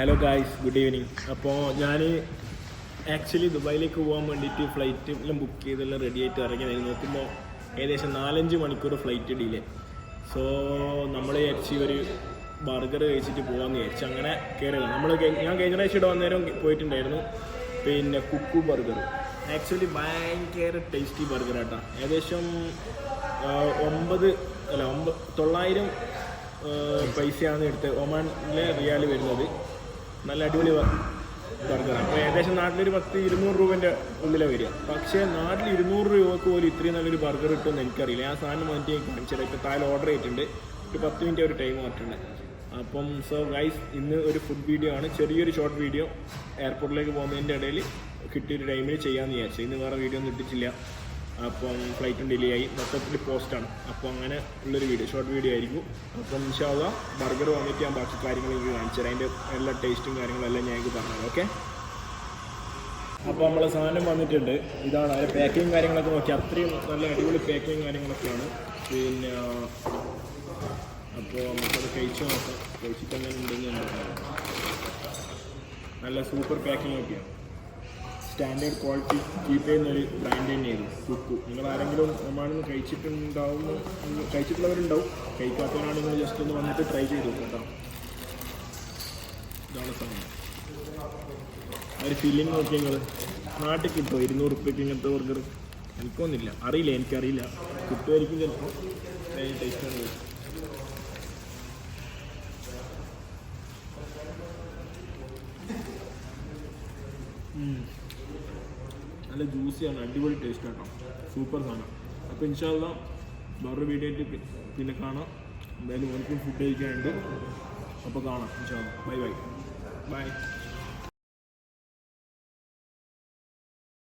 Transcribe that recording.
Hello guys good evening അപ്പോൾ ഞാൻ actually ദുബായിലേക്ക് പോകാൻ വേണ്ടിയിട്ട് ഫ്ലൈറ്റ് എല്ലാം ബുക്ക് ചെയ്തെല്ലാം റെഡി ആയിട്ട് ഇറങ്ങി നോക്കുമ്പോൾ ഏകദേശം നാലഞ്ച് മണിക്കൂർ ഫ്ലൈറ്റ് ഡിലേ സോ നമ്മൾ വിചാരിച്ച് ഒരു ബർഗർ കഴിച്ചിട്ട് പോകാമെന്ന് വിചാരിച്ചു അങ്ങനെ കയറിയതാണ് നമ്മൾ ഞാൻ കഴിഞ്ഞ പ്രാവശ്യം ഇവിടെ നേരം പോയിട്ടുണ്ടായിരുന്നു. പിന്നെ കുക്കു ബർഗർ ആക്ച്വലി ഭയങ്കര ടേസ്റ്റി ബർഗർ ആട്ടാ. ഏകദേശം ഒമ്പത് അല്ല ഒമ്പത് തൊള്ളായിരം പൈസയാണ് എടുത്ത് ഒമാനിലെ റിയാൽ വരുന്നത്. നല്ല അടിപൊളി ബർഗർ അപ്പോൾ ഏകദേശം നാട്ടിലൊരു പത്ത് ഇരുന്നൂറ് രൂപന്റെ ഉള്ളിലാണ് വരിക. പക്ഷേ നാട്ടിൽ ഇരുന്നൂറ് രൂപക്ക് പോലും ഇത്രയും നല്ലൊരു ബർഗർ കിട്ടുമെന്ന് എനിക്കറിയില്ല. ഞാൻ സാധനം വന്നിട്ട് ഞാൻ കാണിച്ചത് ഇപ്പോൾ താഴെ ഓർഡർ ചെയ്തിട്ടുണ്ട്. ഒരു പത്ത് മിനിറ്റ് ഒരു ടൈം മാറ്റുണ്ട് അപ്പം സോ ഗൈസ് ഇന്ന് ഒരു ഫുഡ് വീഡിയോ ആണ്. ചെറിയൊരു ഷോർട്ട് വീഡിയോ എയർപോർട്ടിലേക്ക് പോകുന്നതിന്റെ ഇടയിൽ കിട്ടിയൊരു ടൈമിൽ ചെയ്യാമെന്ന് വിചാരിച്ചു. ഇന്ന് വേറെ വീഡിയോ ഒന്നും ഇട്ടിട്ടില്ല. അപ്പം ഫ്ലൈറ്റും ഡിലേ ആയി. മൊത്തത്തിൽ പോസ്റ്റാണ് അപ്പോൾ അങ്ങനെ ഉള്ളൊരു വീഡിയോ ഷോർട്ട് വീഡിയോ ആയിരിക്കും. അപ്പം ഇൻഷാല്ല ബർഗർ വന്നിട്ട് ഞാൻ ബാക്കി കാര്യങ്ങൾ എനിക്ക് കാണിച്ചു തരാം. അതിന്റെ എല്ലാ ടേസ്റ്റും കാര്യങ്ങളെല്ലാം ഞാൻ എനിക്ക് പറഞ്ഞത് ഓക്കെ അപ്പോൾ നമ്മളെ സാധനം വന്നിട്ടുണ്ട്. ഇതാണ് അതിന്റെ പാക്കിങ് കാര്യങ്ങളൊക്കെ നോക്കി. അത്രയും നല്ല അടിപൊളി പാക്കിങ് കാര്യങ്ങളൊക്കെയാണ്. പിന്നെ അപ്പോൾ നമുക്കത് കഴിച്ചു നോക്കാം. കഴിച്ചിട്ട് അങ്ങനെ ഉണ്ടെന്ന് ഞാൻ നല്ല സൂപ്പർ പാക്കിംഗ് ഒക്കെയാണ്. സ്റ്റാൻഡേർഡ് ക്വാളിറ്റി കീപ്പ് ചെയ്യുന്ന ഒരു ബ്രാൻഡ് തന്നെയായിരുന്നു കുക്കു. നിങ്ങൾ ആരെങ്കിലും നമ്മളൊന്ന് കഴിച്ചിട്ടുണ്ടാവും കഴിച്ചിട്ടുള്ളവരുണ്ടാവും. കഴിക്കാത്തവരാണ് നിങ്ങൾ ജസ്റ്റ് ഒന്ന് വന്നിട്ട് ട്രൈ ചെയ്ത് കേട്ടോ. ഇതാണ് സാധനം. ഒരു ഫീലിംഗ് നോക്കി നിങ്ങൾ നാട്ടിൽ കിട്ടുമോ ഇരുന്നൂറ് റുപ്യക്ക് ഇങ്ങനത്തെ ബർഗർ എനിക്കൊന്നുമില്ല അറിയില്ല എനിക്കറിയില്ല. കിട്ടുമായിരിക്കും ചിലപ്പോൾ ടേസ്റ്റ് ആണ് നല്ല ജ്യൂസിയാണ് അടിപൊളി ടേസ്റ്റ് ആട്ടോ സൂപ്പർ സാധനം. അപ്പോൾ ഇൻഷാല്ല വേറൊരു വീഡിയോ ആയിട്ട് പിന്നെ കാണാം. എന്തായാലും എനിക്കും ഫുഡ് കഴിക്കാനുണ്ട് അപ്പോൾ കാണാം ഇൻഷാല്ല ബൈ ബൈ ബൈ